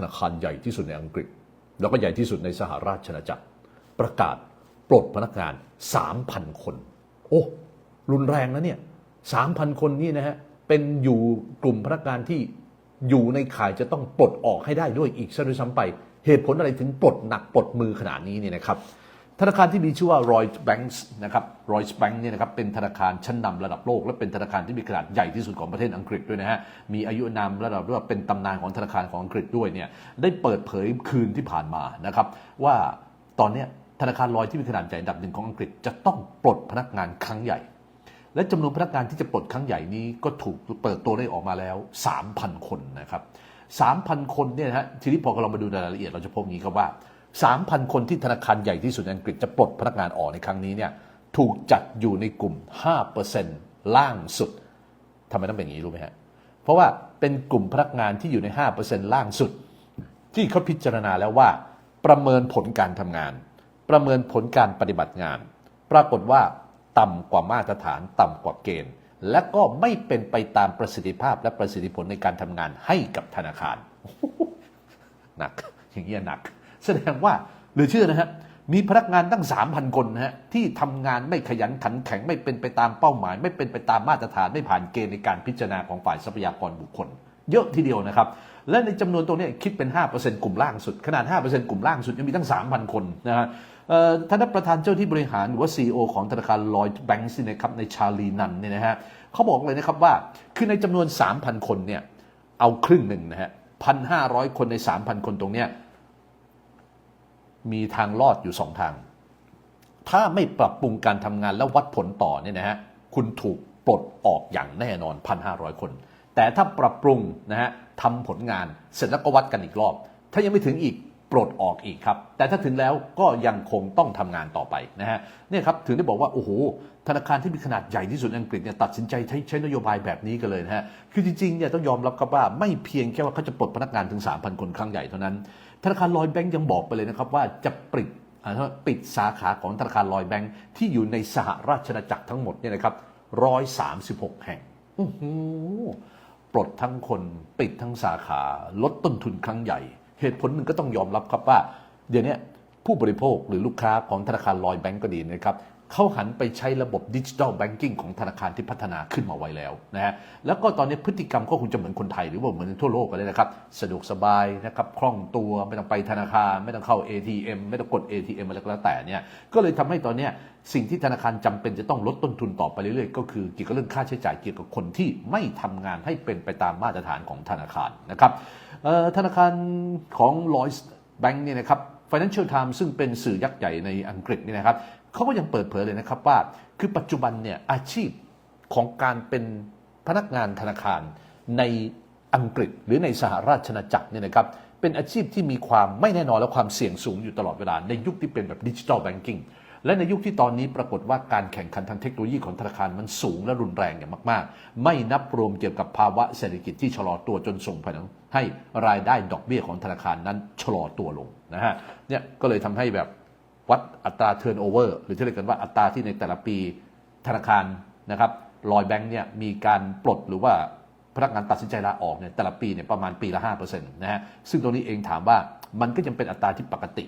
ธนาคารใหญ่ที่สุดในอังกฤษ แล้วก็ใหญ่ที่สุดในสหราชอาณาจักร ประกาศปลดพนักงาน 3,000 คน โอ้รุนแรงนะเนี่ย3,000 คนนี่นะฮะเป็นอยู่กลุ่มพนักงานที่อยู่ในข่ายจะต้องปลดออกให้ได้ด้วยอีกซะด้วยซ้ำไป เหตุผลอะไรถึงปลดหนักปลดมือขนาดนี้เนี่ยนะครับ ธนาคารที่มีชื่อว่า Royal Banks นะครับ Royal Bank เนี่ยนะครับเป็นธนาคารชั้นนำระดับโลก และเป็นธนาคารที่มีขนาดใหญ่ที่สุดของประเทศอังกฤษด้วยนะฮะมีอายุนามระดับว่าเป็นตำนานของธนาคารของอังกฤษด้วยเนี่ยได้เปิดเผยคืนที่ผ่านมานะครับว่าตอนนี้ธนาคารลอยที่มีขนาดใหญ่อันดับหนึ่งของอังกฤษจะต้องปลดพนักงานครั้งใหญ่ และจำนวนพนักงานที่จะปลดครั้งใหญ่นี้ก็ถูกเปิดตัวได้ออกมาแล้ว 3,000 คนนะครับ3,000 คนเนี่ยนะฮะทีนี้พอเรามาดูรายละเอียดเราจะพบอย่างนี้ครับว่า 3,000 คนที่ธนาคารใหญ่ที่สุดในอังกฤษจะปลดพนักงานออกในครั้งนี้เนี่ยถูกจัดอยู่ในกลุ่ม 5%ล่างสุดทำไมต้องเป็นอย่างนี้รู้ไหมฮะ เพราะว่าเป็นกลุ่มพนักงานที่อยู่ใน 5%ล่างสุด ที่เขาพิจารณาแล้วว่า ประเมินผลการทำงาน ประเมินผลการปฏิบัติงาน ปรากฏว่าต่ำกว่ามาตรฐานต่ำกว่าเกณฑ์ และก็ไม่เป็นไปตามประสิทธิภาพและประสิทธิผลในการทำงานให้กับธนาคารหนักอย่างนี้ยหนัก แสดงว่าเหรือเชื่อนะฮะมีพนักงานตั้ง 3,000 คนนะฮะที่ทำงานไม่ขยันขันแข็งไม่เป็นไปตามเป้าหมาย ไม่เป็นไปตามมาตรฐานไม่ผ่านเกณฑ์ในการพิจารณาของฝ่ายทรัพยากรบุคคล เยอะทีเดียวนะครับ และในจำนวนตรงนี้คิดเป็น 5%กลุ่มล่างสุด ขนาด 5%กลุ่มล่างสุดยังมีตั้ง 3,000 คนนะฮะท่านประธานเจ้าที่บริหารหรือว่า CEO ของธนาคารลอยแบงก์นะครับในชาลีนันเนี่ยนะฮะเขาบอกเลยนะครับว่าคือในจำนวน 3,000 คนเนี่ยเอาครึ่งหนึ่งนะฮะ1,500 คนใน 3,000 คนตรงเนี้ย มีทางรอดอยู่สองทาง ถ้าไม่ปรับปรุงการทำงานและววัดผลต่อเนี่ยนะฮะคุณถูกปลดออกอย่างแน่นอน 1,500 คน แต่ถ้าปรับปรุงนะฮะทำผลงานเสร็จแล้วก็วัดกันอีกรอบ ถ้ายังไม่ถึงอีก ปลดออกอีกครับ แต่ถ้าถึงแล้วก็ยังคงต้องทำงานต่อไปนะฮะเนี่ยครับถึงได้บอกว่าโอ้โหธนาคารที่มีขนาดใหญ่ที่สุดอังกฤษเนี่ยตัดสินใจใช้ใช้นโยบายแบบนี้กันเลยนะฮะคือจริงๆเนี่ยต้องยอมรับครับว่าไม่เพียงแค่ว่าเขาจะปลดพนักงานถึง 3,000 คนครั้งใหญ่เท่านั้น ธนาคารลอยแบงก์ยังบอกไปเลยนะครับว่าจะปิดปิดสาขาของธนาคารลอยแบงก์ที่อยู่ในสหราชอาณาจักรทั้งหมดเนี่ยนะครับ136แห่งอื้อหือปลดทั้งคนปิดทั้งสาขา ลดต้นทุนครั้งใหญ่ เหตุผลหนึ่งก็ต้องยอมรับครับว่า เดี๋ยวนี้ผู้บริโภคหรือลูกค้าของธนาคารลอยแบงก์ก็ดีนะครับ เขาหันไปใช้ระบบดิจิทัลแบงกิ้งของธนาคารที่พัฒนาขึ้นมาไว้แล้วนะฮะแล้วก็ตอนนี้พฤติกรรมก็คงจะเหมือนคนไทยหรือว่าเหมือนทั่วโลกกันเลยนะครับ สะดวกสบายนะครับคล่องตัวไม่ต้องไปธนาคาร ไม่ต้องเข้า ATM ไม่ต้องกด ATM อะไรก็แล้วแต่เนี่ยก็เลยทำให้ตอนนี้สิ่งที่ธนาคารจำเป็นจะต้องลดต้นทุนต่อไปเรื่อยๆ ก็คือเกี่ยวกับเรื่องค่าใช้จ่ายเกี่ยวกับคนที่ไม่ทำงานให้เป็นไปตามมาตรฐานของธนาคารนะครับธนาคารของลอยแบงก์เนี่ยนะครับ Financial Times ซึ่งเป็นสื่อยักษ์ใหญ่ในอังกฤษนี่นะครับ เขาก็ยังเปิดเผยเลยนะครับว่า คือปัจจุบันเนี่ยอาชีพของการเป็นพนักงานธนาคารในอังกฤษหรือในสหราชอาณาจักรเนี่ยนะครับเป็นอาชีพที่มีความไม่แน่นอนและความเสี่ยงสูงอยู่ตลอดเวลา ในยุคที่เป็นแบบดิจิทัลแบงกิ้งและในยุคที่ตอนนี้ปรากฏว่าการแข่งขันทางเทคโนโลยีของธนาคารมันสูงและรุนแรงอย่างมาก ๆ ไม่นับรวมเกี่ยวกับภาวะเศรษฐกิจที่ชะลอตัวจนส่งผลให้รายได้ดอกเบี้ยของธนาคารนั้นชะลอตัวลงนะฮะเนี่ยก็เลยทำให้แบบ วัดอัตราเทิร์นโอเวอร์หรือที่เรียกกันว่าอัตราที่ในแต่ละปีธนาคารนะครับลอยแบงค์เนี่ยมีการปลดหรือว่าพนักงานตัดสินใจลาออกเนี่ยแต่ละปีเนี่ยประมาณปีละ5%นะฮะซึ่งตรงนี้เองถามว่ามันก็ยังเป็นอัตราที่ปกติ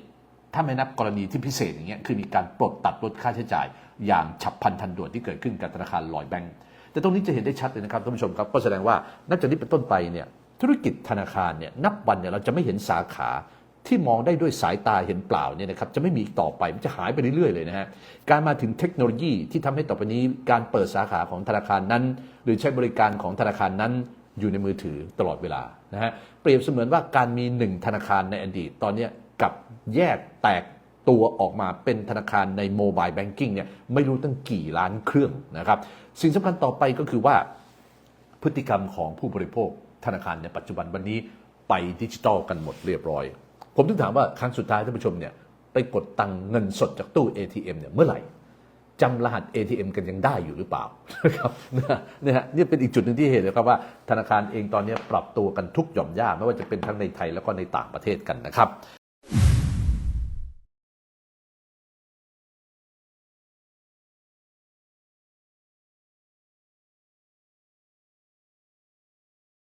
ถ้าไม่นับกรณีที่พิเศษอย่างเงี้ยคือมีการปลดตัดลดค่าใช้จ่าย อย่างฉับพลันทันด่วนที่เกิดขึ้นกับธนาคารลอยแบงก์แต่ตรงนี้จะเห็นได้ชัดเลยนะครับท่านผู้ชมครับก็แสดงว่านับจากนี้เป็นต้นไปเนี่ยธุรกิจธนาคารเนี่ยนับวันเนี่ยเราจะไม่เห็นสาขา ที่มองได้ด้วยสายตาเห็นเปล่าเนี่ยนะครับจะไม่มีอีกต่อไปมันจะหายไปเรื่อยๆเลยนะฮะการมาถึงเทคโนโลยีที่ทำให้ต่อไปนี้การเปิดสาขาของธนาคารนั้น หรือใช้บริการของธนาคารนั้นอยู่ในมือถือตลอดเวลานะฮะเปรียบเสมือนว่าการมีหนึ่งธนาคารในอดีตตอนนี้กับแยกแตกตัวออกมาเป็นธนาคารในโมบายแบงกิ้งเนี่ยไม่รู้ตั้งกี่ล้านเครื่องนะครับ สิ่งสำคัญต่อไปก็คือว่า พฤติกรรมของผู้บริโภคธนาคารในปัจจุบันวันนี้ไปดิจิตอลกันหมดเรียบร้อย ผมถึงถามว่าครั้งสุดท้ายท่านผู้ชมเนี่ยไปกดตังเงินสดจากตู้ ATM เนี่ยเมื่อไหร่จำรหัส ATM กันยังได้อยู่หรือเปล่านะครับเนี่ยฮะนี่เป็นอีกจุดหนึ่งที่เห็นนะครับว่าธนาคารเองตอนนี้ปรับตัวกันทุกหย่อมย่าไม่ว่าจะเป็นทั้งในไทยแล้วก็ในต่างประเทศกันนะครับ